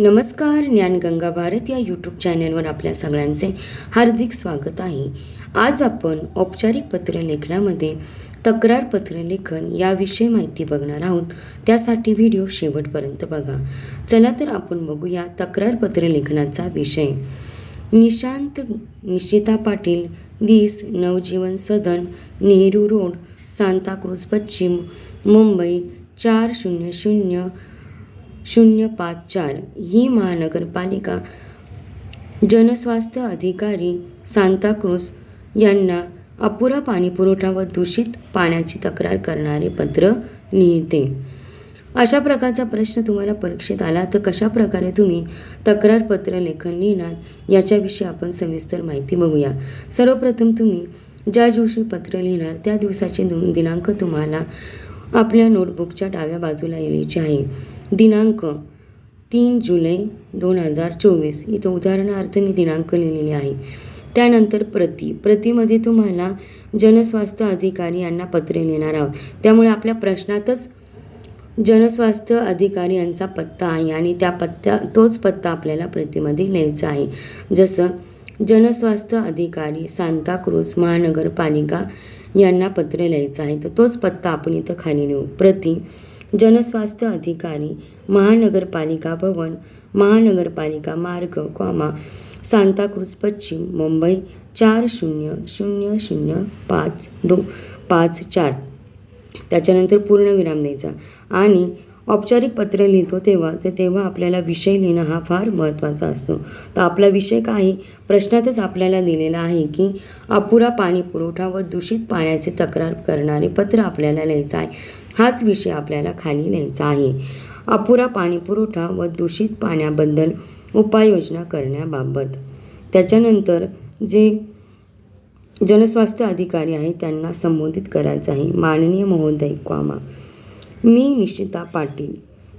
नमस्कार ज्ञानगंगा भारत या यूट्यूब चॅनलवर आपल्या सगळ्यांचे हार्दिक स्वागत आहे. आज आपण औपचारिक पत्र लेखनामध्ये तक्रार पत्र लेखन याविषयी माहिती बघणार आहोत. त्यासाठी व्हिडिओ शेवटपर्यंत बघा. चला तर आपण बघूया तक्रार पत्र लेखनाचा विषय. निशांत निशिता पाटील दिस नवजीवन सदन नेहरू रोड सांताक्रूज पश्चिम मुंबई चार शून्य शून्य शून्य पाच चार ही महानगरपालिका जनस्वास्थ्य अधिकारी सांताक्रूज यांना अपुरा पाणीपुरवठा व दूषित पाण्याची तक्रार करणारे पत्र लिहिते. अशा प्रकारचा प्रश्न तुम्हाला परीक्षेत आला तर कशा प्रकारे तुम्ही तक्रार पत्र लेखन लिहिणार याच्याविषयी आपण सविस्तर माहिती बघूया. सर्वप्रथम तुम्ही ज्या दिवशी पत्र लिहिणार त्या दिवसाचे दिनांक तुम्हाला आपल्या नोटबुकच्या डाव्या बाजूला लिहायचे आहे. दिनांक तीन जुलै दोन हजार चोवीस. इथं उदाहरणार्थ मी दिनांक लिहिलेले आहे. त्यानंतर प्रति. प्रतीमध्ये तुम्हाला जनस्वास्थ्य अधिकारी यांना पत्रे लिहिणार आहोत. त्यामुळे आपल्या प्रश्नातच जनस्वास्थ्य अधिकारी यांचा पत्ता आहे आणि त्या पत्त्या तोच पत्ता आपल्याला प्रतिमध्ये लिहायचा आहे. जसं जनस्वास्थ्य अधिकारी सांताक्रूज महानगरपालिका यांना पत्र लिहायचं आहे. तर तोच पत्ता आपण इथं खाली लिहू प्रति. जनस्वास्थ्य अधिकारी महानगरपालिका भवन महानगरपालिका मार्ग कॉमा सांताक्रूज पश्चिम मुंबई चार शून्य शून्य शून्य पाच दो पाच चार. त्याच्यानंतर पूर्णविराम द्यायचा. आणि औपचारिक पत्र लिहितो तेव्हा तर तेव्हा आपल्याला विषय लिहिणं हा फार महत्त्वाचा असतो. तर आपला विषय काय? प्रश्नातच आपल्याला दिलेला आहे की अपुरा पाणी पुरवठा व दूषित पाण्याची तक्रार करणारे पत्र आपल्याला लिहायचं आहे. हाच विषय आपल्याला खाली लिहायचा आहे. अपुरा पाणी पुरवठा व दूषित पाण्याबद्दल उपाययोजना करण्याबाबत. त्याच्यानंतर जे जनस्वास्थ्य अधिकारी आहे त्यांना संबोधित करायचं आहे. माननीय महोदय क्वामा. मी निशिता पाटील.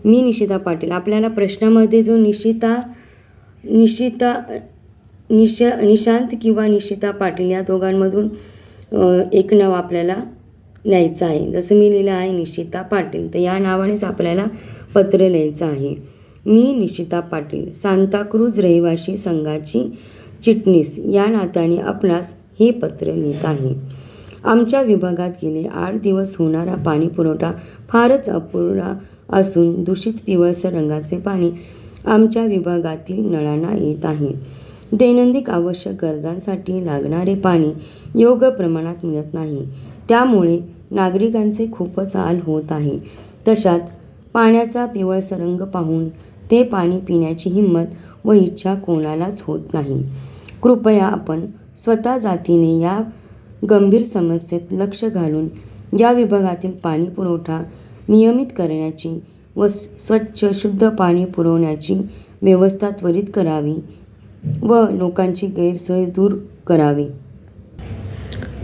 मी निशिता पाटील. आपल्याला प्रश्नामध्ये जो निशिता निशिता निश निशांत किंवा निशिता पाटील या दोघांमधून एक नाव आपल्याला लिहायचं आहे. जसं मी लिहिलं आहे निशिता पाटील तर या नावानेच आपल्याला पत्र लिहायचं आहे. मी निशिता पाटील सांताक्रूज रहिवासी संघाची चिटणीस. या नात्याने आपणास हे पत्र लिहित आहे. आमच्या विभागात गेले आठ दिवस होणारा पाणी पुरवठा फारच अपुरा असून दूषित पिवळसर रंगाचे पाणी आमच्या विभागातील नळांना येत आहे. दैनंदिन आवश्यक गरजांसाठी लागणारे पाणी योग्य प्रमाणात मिळत नाही. त्यामुळे नागरिकांचे खूपच हाल होत आहे. तशात पाण्याचा पिवळसर रंग पाहून ते पाणी पिण्याची हिंमत व इच्छा कोणालाच होत नाही. कृपया आपण स्वतः जातीने या गंभीर समस्येत लक्ष घालून या विभागातील पाणी पुरवठा नियमित करण्याची व स्वच्छ शुद्ध पाणी पुरवण्याची व्यवस्था त्वरित करावी व लोकांची गैरसोय दूर करावी.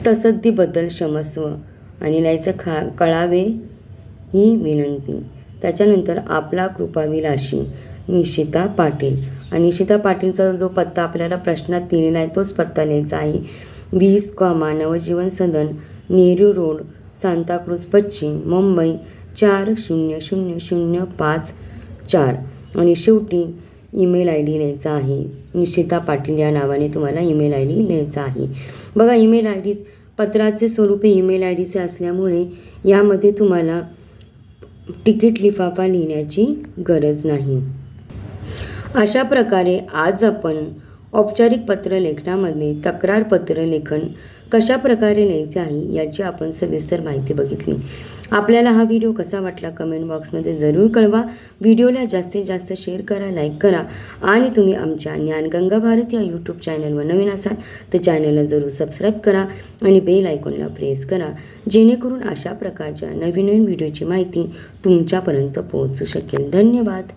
तसद्दीबद्दल क्षमस्व आणि लिहायचं खा कळावे ही विनंती. त्याच्यानंतर आपला कृपाविलाशी निशिता पाटील. आणि निशिता पाटीलचा जो पत्ता आपल्याला प्रश्नात दिलेला आहे तोच पत्ता लिहायचा आहे. वीस कॉमा नवजीवन सदन नेहरू रोड सांताक्रूज पश्चिम मुंबई चार शून्य शून्य शून्य पाच चार. आणि शेवटी ईमेल आय डी लिहायचा आहे. निशिता पाटील या नावाने तुम्हाला ईमेल आय डी लिहायचा आहे. बघा ईमेल आय डी पत्राचे स्वरूप हे ईमेल आय डीचे असल्यामुळे यामध्ये तुम्हाला तिकीट लिफाफा लिहिण्याची गरज नाही. अशा प्रकारे आज आपण औपचारिक पत्र लेखनामध्ये तक्रार पत्र लेखन कशा प्रकारे लिहायचे आहे याची आपण सविस्तर माहिती बघितली. आपल्याला हा व्हिडिओ कसा वाटला कमेंट बॉक्समध्ये जरूर कळवा. व्हिडिओला जास्तीत जास्त शेअर करा लाईक करा आणि तुम्ही आमच्या ज्ञानगंगा भारत या यूट्यूब चॅनलवर नवीन असाल तर चॅनलला जरूर सबस्क्राईब करा आणि बेल आयकॉनला प्रेस करा. जेणेकरून अशा प्रकारच्या नवीन नवीन व्हिडिओची माहिती तुमच्यापर्यंत पोहोचू शकेल. धन्यवाद.